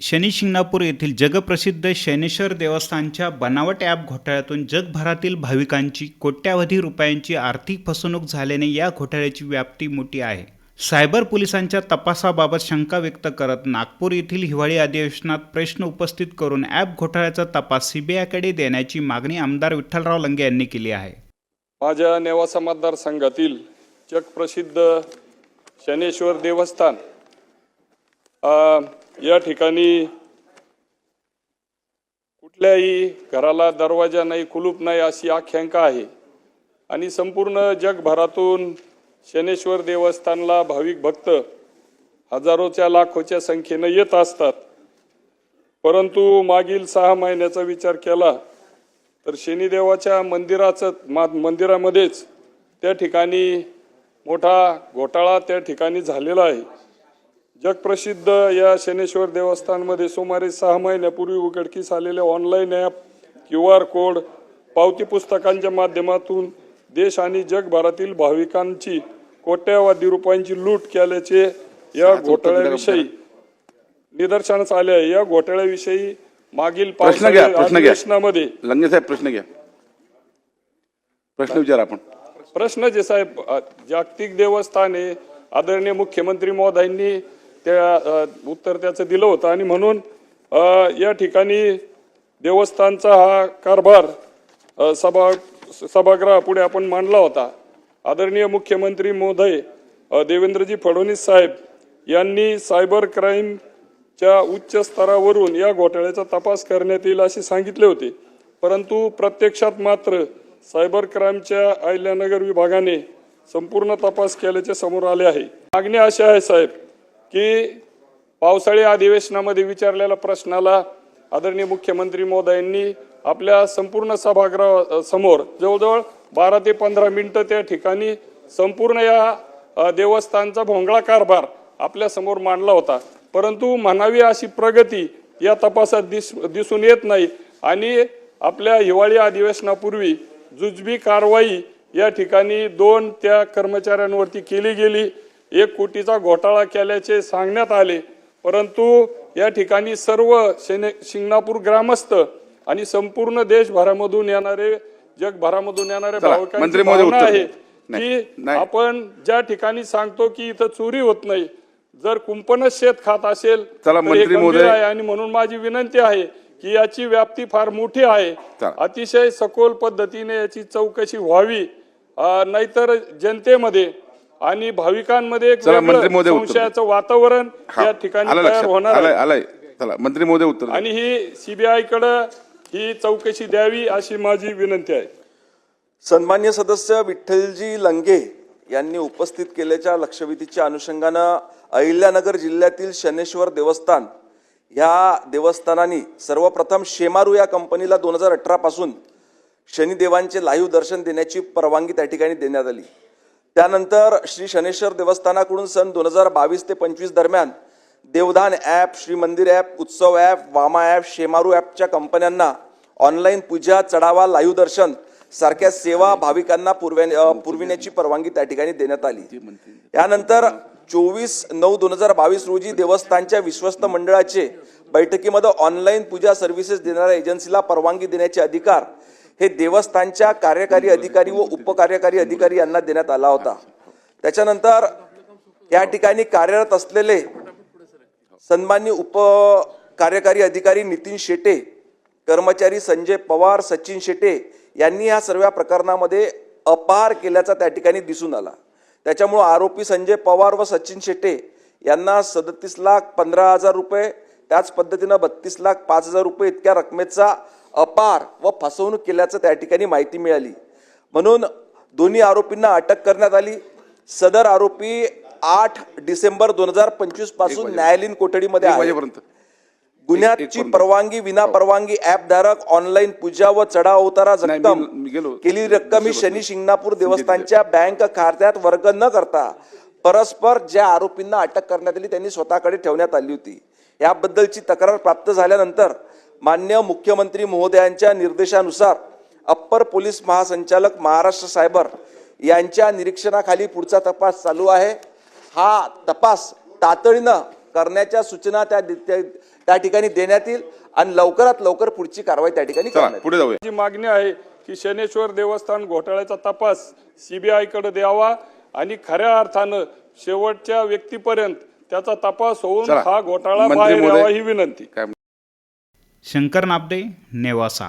शनी शिंगणापूर येथील जगप्रसिद्ध शनेश्वर देवस्थानच्या बनावट ॲप घोटाळ्यातून जगभरातील भाविकांची कोट्यावधी रुपयांची आर्थिक फसवणूक झाल्याने या घोटाळ्याची व्याप्ती मोठी आहे. सायबर पोलिसांच्या तपासाबाबत शंका व्यक्त करत नागपूर येथील हिवाळी अधिवेशनात प्रश्न उपस्थित करून ॲप घोटाळ्याचा तपास सीबीआयकडे देण्याची मागणी आमदार विठ्ठलराव लंगे यांनी केली आहे. माझ्या नेवासा मतदारसंघातील जगप्रसिद्ध शनेश्वर देवस्थान या ठिकाणी कुठल्याही घराला दरवाजा नाही कुलूप नाही अशी आख्यांका आहे. आणि संपूर्ण जगभरातून शनेश्वर देवस्थानला भाविक भक्त हजारोच्या लाखोच्या संख्येनं येत असतात. परंतु मागील सहा महिन्याचा विचार केला तर शनिदेवाच्या मंदिराचं मा मंदिरामध्येच त्या ठिकाणी मोठा घोटाळा त्या ठिकाणी झालेला आहे. जगप्रसिद्ध या शनेश्वर देवस्थानमध्ये सुमारे सहा महिन्यापूर्वी उघडकीस आलेले online app Q R code पावती पुस्तकांच्या माध्यमातून देश आणि जगभरातील भाविकांची कोट्यावधी रुपयांची लूट केल्याचे या घोटाळ्याविषयी निदर्शनास आले आहे. या घोटाळ्याविषयी मागील प्रश्न घ्या पावसाळी प्रश्न घ्या. अधिवेशनामध्ये लंगे साहेब प्रश्न घ्या. प्रश्न विचारा आपण. प्रश्न जे साहेब जागतिक देवस्थान आदरणीय मुख्यमंत्री महोदयांनी त्या उत्तर त्याचं दिलं होतं आणि म्हणून या ठिकाणी देवस्थानचा हा कारभार सभा सभागृहापुढे आपण मांडला होता. आदरणीय मुख्यमंत्री महोदय देवेंद्रजी फडणवीस साहेब यांनी सायबर क्राईमच्या उच्च स्तरावरून या घोटाळ्याचा तपास करण्यात येईल असे सांगितले होते. परंतु प्रत्यक्षात मात्र सायबर क्राईमच्या अहिल्यानगर विभागाने संपूर्ण तपास केल्याचे समोर आले आहे. मागणी अशी आहे साहेब. की पावसाळी अधिवेशनामध्ये विचारलेल्या प्रश्नाला आदरणीय मुख्यमंत्री महोदयांनी आपल्या संपूर्ण सभागृह समोर जवळजवळ बारा ते पंधरा मिनटं त्या ठिकाणी संपूर्ण या देवस्थानचा भोंगळा कारभार आपल्यासमोर मांडला होता. परंतु म्हणावी अशी प्रगती या तपासात दिस दिसून येत नाही आणि आपल्या हिवाळी अधिवेशनापूर्वी जुजबी कारवाई या ठिकाणी दोन त्या कर्मचाऱ्यांवरती केली गेली. एक कोटीचा घोटाळा केल्याचे सांगण्यात आले परंतु या ठिकाणी सर्व शेने शिंगणापूर ग्रामस्थ आणि संपूर्ण देशभरामधून येणारे जगभरामधून येणारे भाविकांची भावना आहे की. आपण ज्या ठिकाणी सांगतो की इथं चोरी होत नाही जर कुंपणच शेत खात असेल. आहे आणि म्हणून माझी विनंती आहे की याची व्याप्ती फार मोठी आहे. अतिशय सखोल पद्धतीने याची चौकशी व्हावी नाहीतर जनतेमध्ये आणि भाविकांमध्ये एक चला, मंत्री वेगळं उत्तर. संशयाचं वातावरण हा, या ठिकाणी आलं तयार लक्षात. होणार आलंय आहे. आलंय. चला मंत्री महोदय उत्तर द्या. आणि ही सीबीआयकडे ही चौकशी द्यावी अशी माझी विनंती आहे. सन्मान्य सदस्य विठ्ठलजी लंगे यांनी उपस्थित केलेल्या लक्षवेधीच्या अनुषंगानं अहिल्यानगर जिल्ह्यातील शनेश्वर देवस्थान ह्या देवस्थानाने सर्वप्रथम शेमारू या कंपनीला दोन हजार अठरा पासून शनिदेवांचे लाईव्ह दर्शन देण्याची परवानगी त्या ठिकाणी देण्यात आली. त्यानंतर श्री शनेश्वर देवस्थानाकडून सन दोन हजार बावीस ते पंचवीस दरम्यान देवधान ॲप श्री मंदिर ॲप उत्सव ॲप वामा ॲप शेमारू ॲपच्या कंपन्यांना ऑनलाईन पूजा चढावा लाईव्ह दर्शन सारख्या सेवा भाविकांना पुरव्या पुरविण्याची परवानगी त्या ठिकाणी देण्यात आली. यानंतर चोवीस नऊ दोन हजार बावीस रोजी देवस्थानच्या विश्वस्त मंडळाचे बैठकीमध्ये ऑनलाईन पूजा सर्व्हिसेस देणाऱ्या एजन्सीला परवानगी देण्याचे अधिकार हे देवस्थानच्या कार्यकारी अधिकारी व उपकार्यकारी अधिकारी यांना देण्यात आला होता. त्याच्यानंतर या ठिकाणी कार्यरत असलेले सन्मान्य उप कार्यकारी अधिकारी नितीन शेटे कर्मचारी संजय पवार सचिन शेटे यांनी या सर्व प्रकरणामध्ये अपार केल्याचा त्या ठिकाणी दिसून आला. त्याच्यामुळं आरोपी संजय पवार व सचिन शेटे यांना सदतीस लाख पंधरा हजार रुपये त्याच पद्धतीनं बत्तीस लाख पाच हजार रुपये इतक्या रकमेचा अपहार व फसवणूक केल्याचं त्या ठिकाणी माहिती मिळाली. म्हणून दोन्ही आरोपींना अटक करण्यात आली. सदर आरोपी आठ डिसेंबर दोन हजार पंचवीसपासून न्यायालयीन कोठडीमध्ये वाजेपर्यंत. गुन्ह्याची परवानगी विना परवानगी ऍप धारक ऑनलाईन पूजा व चढाव उतारा नाही, जक्कम मी- मी गेलो. केलेली रक्कम ही शनी शिंगणापूर देवस्थानच्या बँक खात्यात वर्ग न करता परस्पर ज्या आरोपींना अटक करण्यात आली त्यांनी स्वतःकडे ठेवण्यात आली होती. याबद्दलची तक्रार प्राप्त झाल्यानंतर मान्य मुख्यमंत्री महोदयांच्या निर्देशानुसार अप्पर पोलीस महासंचालक महाराष्ट्र सायबर यांच्या निरीक्षणाखाली पुढचा तपास चालू आहे हा तपास तातडीनं करण्याच्या सूचना त्या त्या- ठिकाणी देण्यात येईल आणि लवकरात लवकर पुढची कारवाई त्या ठिकाणी चला करण्यात येईल. पुढे जाऊया जी मागणी आहे की शनेश्वर देवस्थान घोटाळ्याचा तपास सीबीआयकडे द्यावा आणि खऱ्या अर्थानं शेवटच्या व्यक्तीपर्यंत त्याचा तपास होऊन. हा घोटाळा बाहेर. यावा ही विनंती शंकर नाबदे नेवासा.